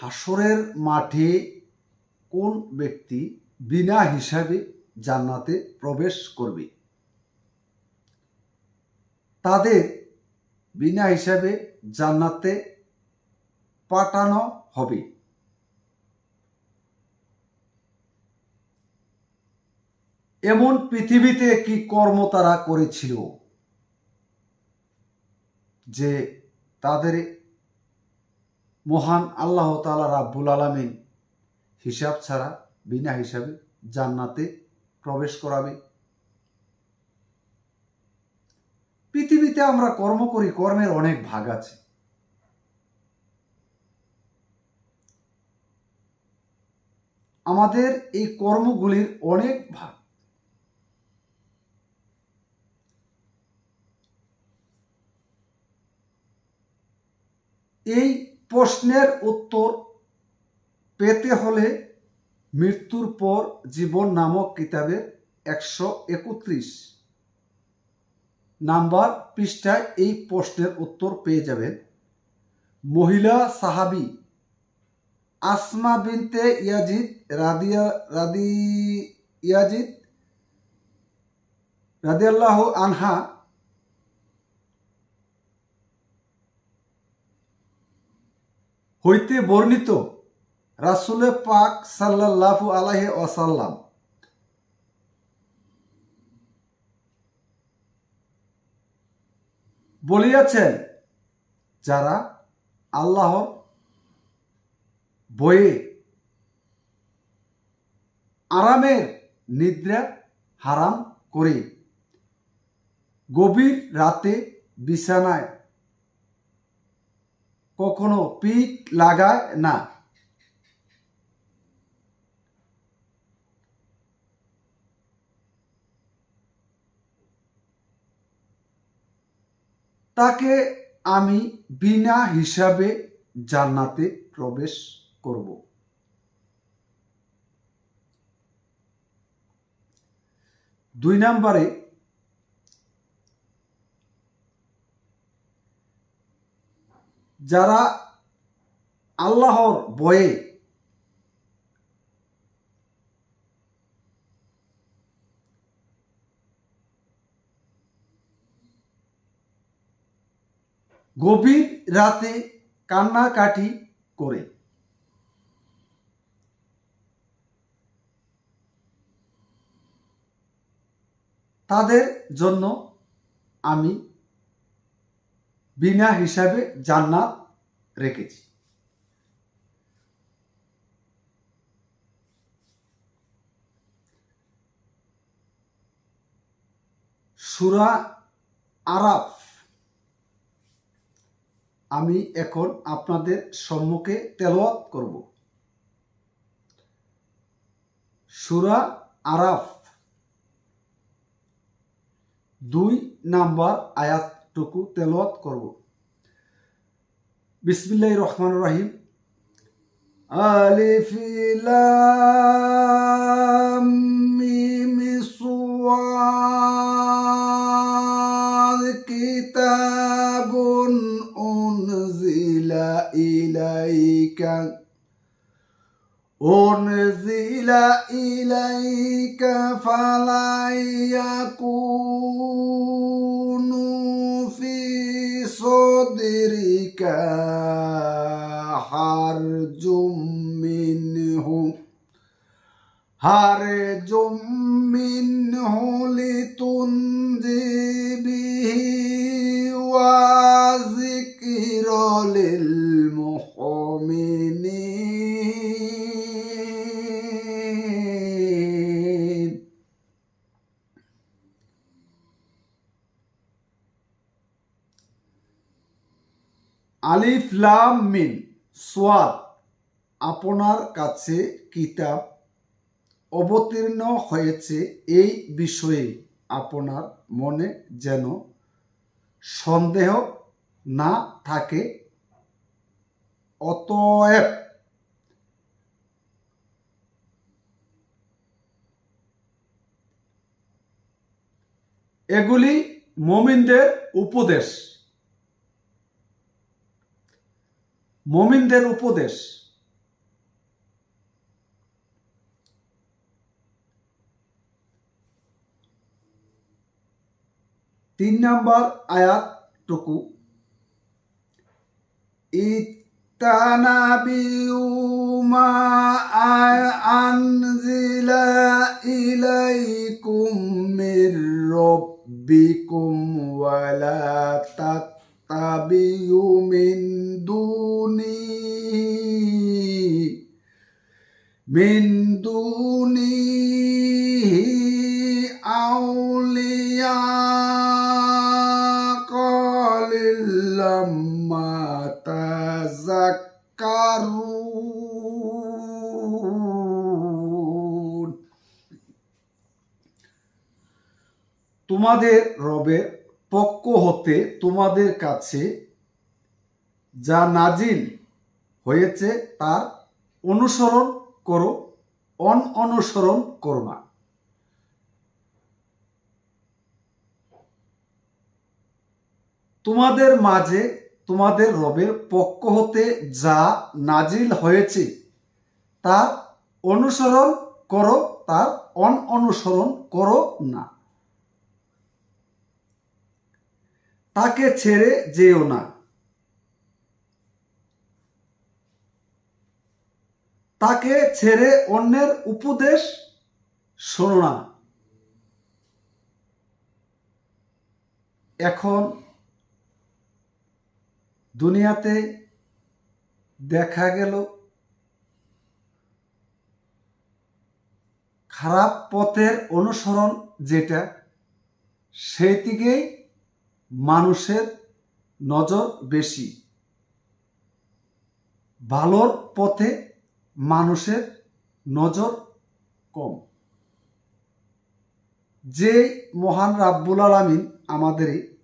হাসরের মাঠে কোন ব্যক্তি বিনা হিসাবে জান্নাতে প্রবেশ করবে? তাদের বিনা হিসাবে জান্নাতে পাঠানো হবে। এমন পৃথিবীতে কি কর্ম তারা করেছিল যে তাদের মহান আল্লাহ তালা রাব্বুল আলমিন হিসাব ছাড়া, বিনা হিসাবে জান্নাতে প্রবেশ করাবে। পৃথিবীতে আমরা কর্ম করি, কর্মের অনেক ভাগ আছে। আমাদের এই কর্মগুলির অনেক ভাগ। এই প্রশ্নের উত্তর পেতে হলে মৃত্যুর পর জীবন নামক কিতাবের একশো একত্রিশ নাম্বার পৃষ্ঠায় এই প্রশ্নের উত্তর পেয়ে যাবেন। মহিলা সাহাবি আসমা বিনতে ইয়াজিদ রাদিয়া, রাদি, ইয়াজিদ রাদিয়াল্লাহ আনহা হইতে বর্ণিত রাসুলে পাক সাল্লাল্লাহু আলাইহি ওয়াসাল্লাম। বলিয়াছেন, যারা আল্লাহ বয়ে আরামের নিদ্রা হারাম করে, গভীর রাতে বিছানায় কখনো পিক লাগায় না। তাকে আমি বিনা হিসাবে জান্নাতে প্রবেশ করব। দুই নম্বরে যারা আল্লাহর বয়ে গভীর রাতে কান্নাকাটি করে। তাদের জন্য আমি বিনা হিসাবে জান্নাত রেখেছি। সুরা আরাফ, আমি এখন আপনাদের সম্মুখে তেলাওয়াত করব। সুরা আরাফ, দুই নাম্বার আয়াতটুকু তেলত করব। বিসমিল্লাহ রহমান রাহিম। আলিফ أنزل إليك فلا يكون في صدرك حرج منه. حرج منه لتنذر به وذكر للمؤمنين. আলিফ লাম মিন সোয়াদ আপনার কাছে কিতাব অবতীর্ণ হয়েছে এই বিষয়ে আপনার মনে যেন সন্দেহ না থাকে। অতএব এগুলি মমিনদের উপদেশ। মমিনদের উপদেশ। তিন নম্বর আয়াত টুকু ইতানাবিউমা আনজিলা ইলাইকুম মির রব্বিকুম ওয়ালা তাত্তাবিউ মিন من دونه أولياء قليلا ما تذكرون তোমাদের রবের পক্ষ হতে তোমাদের কাছে যা নাজিল হয়েছে তার অনুসরণ করো, অন অনুসরণ করো না। তোমাদের মাঝে তোমাদের রবের পক্ষ হতে যা নাজিল হয়েছে তার অনুসরণ করো তার অন অনুসরণ করো না। তাকে ছেড়ে যেও না। তাকে ছেড়ে অন্যের উপদেশ শোনো না। এখন দুনিয়াতে দেখা গেল খারাপ পথের অনুসরণ যেটা, সেই দিকেই মানুষের নজর বেশি। ভালোর পথে মানুষের নজর কম। যে মহান রাব্বুল আলামিন আমাদের